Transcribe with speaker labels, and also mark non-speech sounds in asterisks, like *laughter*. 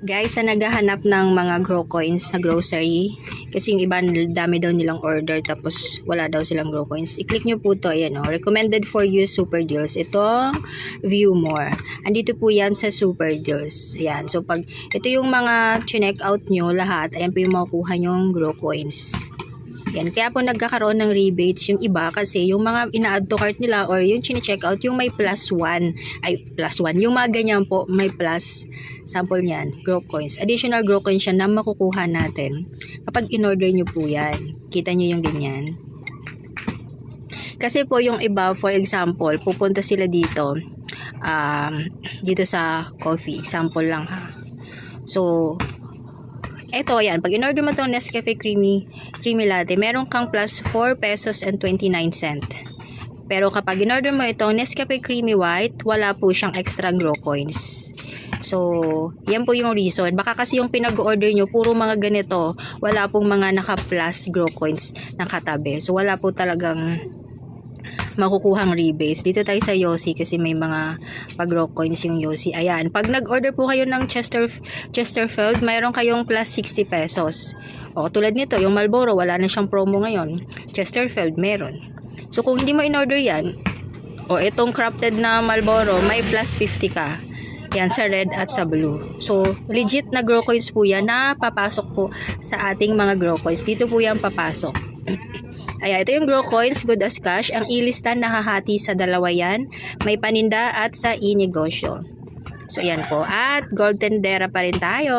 Speaker 1: Guys, sa naghahanap ng mga grow coins sa grocery, kasi yung iba dami daw nilang order tapos wala daw silang grow coins. I-click nyo po to, ayan o. Recommended for you super deals. Itong view more. Andito po yan sa super deals. Ayan. So, pag ito yung mga chinek out nyo lahat, ayan po yung makukuha nyong grow coins. Yan. Kaya po nagkakaroon ng rebates yung iba kasi yung mga ina-add to cart nila or yung chine-check out yung may plus 1 ay plus 1 yung mga ganyan po may plus sample niyan grow coins. Additional grow coins siya na makukuha natin kapag in-order nyo po yan. Kita nyo yung ganyan. Kasi po yung iba for example pupunta sila dito um, dito sa coffee. Sample lang ha. So eto yan, pag in-order mo itong Nescafe Creamy, creamy Latte, meron kang plus 4 pesos and 29 cent. Pero kapag in-order mo itong Nescafe Creamy White, wala po siyang extra grow coins. So, yan po yung reason. Baka kasi yung pinag-order nyo, puro mga ganito, wala pong mga naka-plus grow coins nakatabi. So, wala po talagang makukuhang rebates. Dito tayo sa Yossi kasi may mga pag-grow coins yung Yossi. Ayan, pag nag-order po kayo ng Chester, Chesterfield, mayroon kayong plus 60 pesos. O, tulad nito, yung Marlboro, wala na siyang promo ngayon. Chesterfield, meron. So, kung hindi mo in-order yan, o itong crafted na Marlboro, may plus 50 ka. Yan, sa red at sa blue. So, legit na grow coins po yan na papasok po sa ating mga grow coins. Dito po yan papasok. *clears throat* Ayan, ito yung grow coins, good as cash. Ang ilistan nakahati sa dalawa yan. May paninda at sa inegosyo. So, yan po. At gold tendera pa rin tayo.